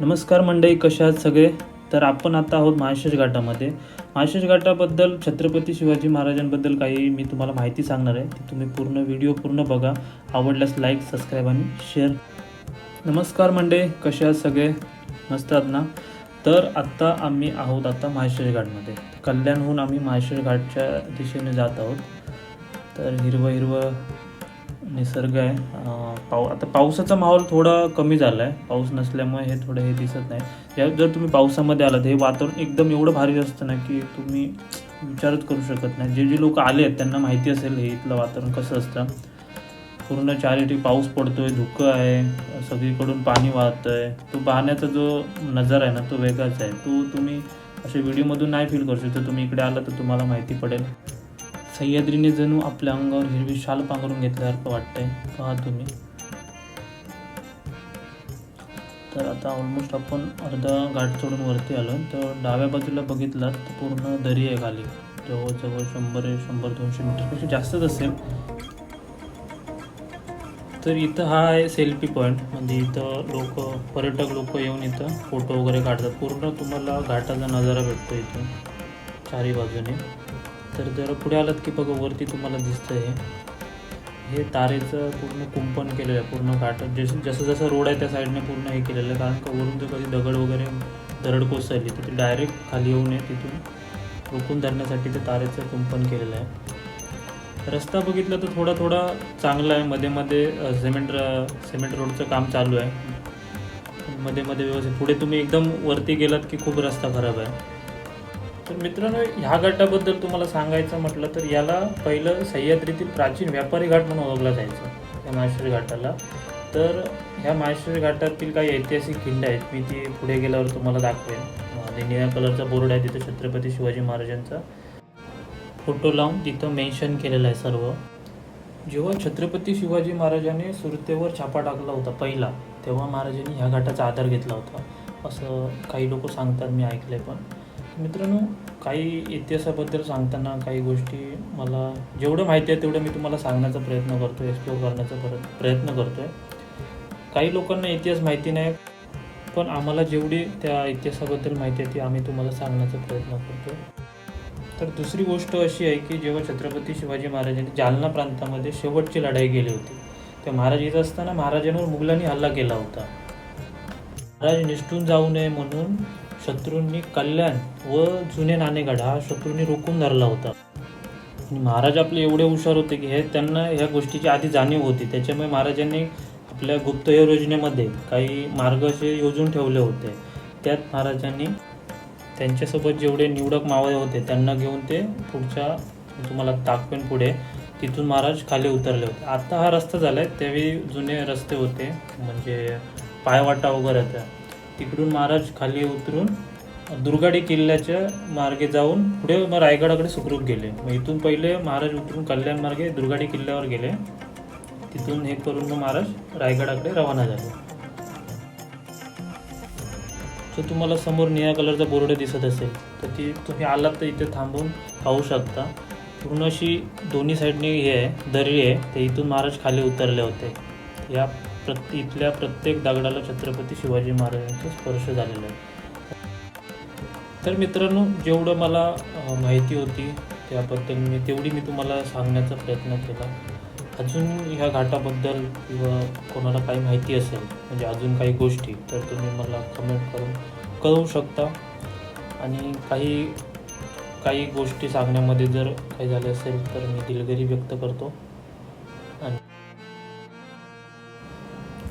नमस्कार मंडळी कशा आहात सगळे? तर आपण आता आहोत महाशेष घाटामध्ये. महाशेष घाटाबद्दल छत्रपती शिवाजी महाराजांबद्दल काही मी तुम्हाला माहिती सांगणार आहे. ती तुम्ही पूर्ण व्हिडिओ पूर्ण बघा. आवडल्यास लाईक सबस्क्राईब आणि शेअर नमस्कार मंडळी कशा आहात सगळे? मस्त आहात ना? तर आत्ता आम्ही आहोत आता महाशेष घाटमध्ये. कल्याणहून आम्ही महाशेष घाटच्या दिशेने जात आहोत. तर हिरवं हिरवं निसर्ग आहे. पाऊ आता पावसाचा माहोल थोडा कमी झाला आहे पाऊस नसल्यामुळे हे थोडं हे दिसत नाही. जर तुम्ही पावसामध्ये आलात हे वातावरण एकदम एवढं भारी असतं ना की तुम्ही विचारच करू शकत नाही. जे जे लोक आले आहेत त्यांना माहिती असेल हे इथलं वातावरण कसं असतं. पूर्ण चारिटी पाऊस पडतोय धुकं आहे सगळीकडून पाणी वाहतंय. तो पाहण्याचा जो नजारा आहे ना तो वेगळाच आहे. तो तुम्ही अशा व्हिडिओमधून नाही फील करू शकता. तुम्ही इकडे आला तर तुम्हाला माहिती पडेल. सह्याद्रीने जणू आपल्या अंगावर हिरवी शाल पांघरून घेतल्यासारखं वाटतंय. पहा तुम्ही. तर आता ऑलमोस्ट आपण अर्धा घाट सोडून वरती आलो तर डाव्या बाजूला बघितलात तर पूर्ण दरी आहे खाली. जवळजवळ शंभर शंभर दोनशे मीटरपेक्षा जास्तच असेल. तर इथं हा आहे सेल्फी पॉईंट म्हणजे इथं लोक पर्यटक लोक येऊन इथं फोटो वगैरे काढतात. पूर्ण तुम्हाला घाटाचा नजारा भेटतो इथं. चारी बाजूने. तर जरा पुढे आलात की बघा वरती तुम्हाला दिसतं आहे हे तारेचं पूर्ण कुंपण केलेलं आहे पूर्ण घाट जसं जसं जसं रोड आहे त्या साईडने पूर्ण हे केलेलं आहे कारण का वरून जर कधी दगड वगैरे दरड कोसळली तर ते डायरेक्ट खाली येऊ नये तिथून. रोखून धरण्यासाठी ते तारेचं कुंपण केलेलं आहे. रस्ता बघितला तर थोडा थोडा चांगला आहे. मध्ये मध्ये सिमेंट र- सिमेंट रोडचं काम चालू आहे. मध्ये मध्ये व्यवस्थित. पुढे तुम्ही एकदम वरती गेलात की खूप रस्ता खराब आहे. तर मित्रांनो ह्या घाटाबद्दल तुम्हाला सांगायचं म्हटलं तर याला पहिलं सह्याद्रीतील प्राचीन व्यापारी घाट म्हणून ओळखला जायचं या माहेश्वरी घाटाला. तर ह्या माहेश्वरी घाटातील काही ऐतिहासिक खिंड आहेत मी ती पुढे गेल्यावर तुम्हाला दाखवेन. आणि निळ्या कलरचा बोर्ड आहे तिथं छत्रपती शिवाजी महाराजांचा फोटो लावून तिथं मेन्शन केलेलं आहे सर्व. जेव्हा छत्रपती शिवाजी महाराजांनी सुरतेवर छापा टाकला होता पहिला तेव्हा महाराजांनी ह्या घाटाचा आधार घेतला होता. असं काही लोक सांगतात मी ऐकलं आहे पण. मित्रांनो काही इतिहासाबद्दल सांगताना काही गोष्टी मला जेवढं माहिती आहे तेवढं मी तुम्हाला सांगण्याचा प्रयत्न करतो एक्सप्लोर करण्याचा प्रयत्न करतो आहे काही लोकांना इतिहास माहिती नाही पण आम्हाला जेवढी त्या इतिहासाबद्दल माहिती आहे ती आम्ही तुम्हाला सांगण्याचा प्रयत्न करतो तर दुसरी गोष्ट अशी आहे की जेव्हा छत्रपती शिवाजी महाराजांनी जालना प्रांतामध्ये शेवटची लढाई केली होती त्या महाराज येत असताना महाराजांवर मुघलांनी हल्ला केला होता. महाराज निष्ठून जाऊ नये म्हणून शत्रूंनी कल्याण व जुने नाणेगड हा शत्रूंनी रोखून धरला होता. आणि महाराज आपले एवढे हुशार होते की हे त्यांना ह्या गोष्टीची आधी जाणीव होती. त्याच्यामुळे महाराजांनी आपल्या गुप्त योजनेमध्ये काही मार्ग असे योजून ठेवले होते. त्यात महाराजांनी त्यांच्यासोबत जेवढे निवडक मावळे होते त्यांना घेऊन ते पुढच्या तुम्हाला ताकपेन पुढे तिथून महाराज खाली उतरले होते. आता हा रस्ता झाला आहे त्यावेळी जुने रस्ते होते. म्हणजे पायवाटा वगैरे होत्या तिकडून महाराज खाली उतरून दुर्गाडी किल्ल्याच्या मार्गे जाऊन पुढे मग रायगडाकडे सुखरूप गेले. मग इथून पहिले महाराज उतरून कल्याण मार्गे दुर्गाडी किल्ल्यावर गेले. तिथून हे करून मग महाराज रायगडाकडे रवाना झाले. जो तुम्हाला समोर निळ्या कलरचा बोर्ड दिसत असेल तर ती तुम्ही आलात तर इथे थांबून पाहू शकता. पूर्ण अशी दोन्ही साईडने हे आहे दरी आहे ते इथून महाराज खाली उतरले होते. या प्रत इथल्या प्रत्येक दगडाला छत्रपती शिवाजी महाराजांचा स्पर्श झालेला आहे. तर मित्रांनो जेवढं मला माहिती होती त्याबद्दल मी तेवढी मी तुम्हाला सांगण्याचा प्रयत्न केला. अजून ह्या घाटाबद्दल किंवा कोणाला काही माहिती असेल म्हणजे अजून काही गोष्टी तर तुम्ही मला कमेंट करून कळवू शकता. आणि काही काही गोष्टी सांगण्यामध्ये जर काही झाले असेल तर मी दिलगिरी व्यक्त करतो.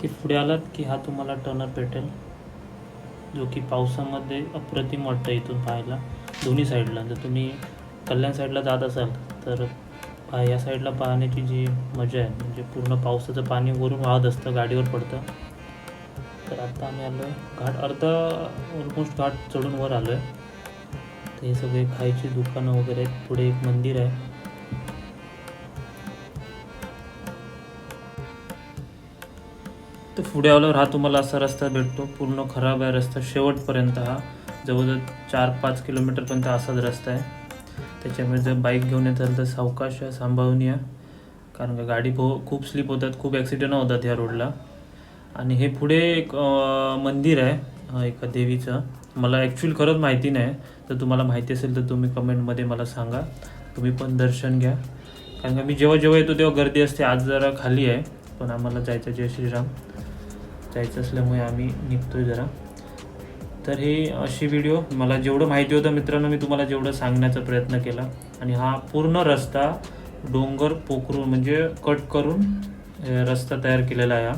की पुढे आलात की हा तुम्हाला टर्नर भेटेल जो की पावसामध्ये अप्रतिम वाटतं इथून पाहायला दोन्ही साईडला जर तुम्ही कल्याण साईडला जात असाल तर या साईडला पाहण्याची जी मजा आहे म्हणजे पूर्ण पावसाचं पाणी वरून वाहत असतं गाडीवर पडतं. तर आता आम्ही आलो आहे घाट अर्धा ऑलमोस्ट घाट चढून वर आलो आहे तर हे सगळे खायची दुकानं वगैरे आहेत. पुढे एक मंदिर आहे. तर पुढे आल्यावर हा तुम्हाला असा रस्ता भेटतो. पूर्ण खराब आहे रस्ता. शेवटपर्यंत हा. जवळजवळ चार पाच किलोमीटरपर्यंत असाच रस्ता आहे. त्याच्यामुळे जर बाईक घेऊन येत असेल तर सावकाश आहे, सांभाळून या. कारण का गाडी भो खूप स्लिप होतात खूप ॲक्सिडेंट होतात ह्या रोडला आणि हे पुढे एक मंदिर आहे एका देवीचं. मला ॲक्च्युअली खरंच माहिती नाही. तर तुम्हाला माहिती असेल तर तुम्ही कमेंटमध्ये मला सांगा. तुम्ही पण दर्शन घ्या. कारण का मी जेव्हा जेव्हा येतो तेव्हा गर्दी असते. आज जरा खाली आहे. पण आम्हाला जायचं जय श्रीराम. जायचं असल्यामुळे आम्ही निघतोय जरा. तर हे अशी व्हिडिओ मला जेवढं माहिती होतं मित्रांनो मी तुम्हाला जेवढं सांगण्याचा प्रयत्न केला. आणि हा पूर्ण रस्ता डोंगर पोखरून म्हणजे कट करून रस्ता तयार केलेला आहे हा.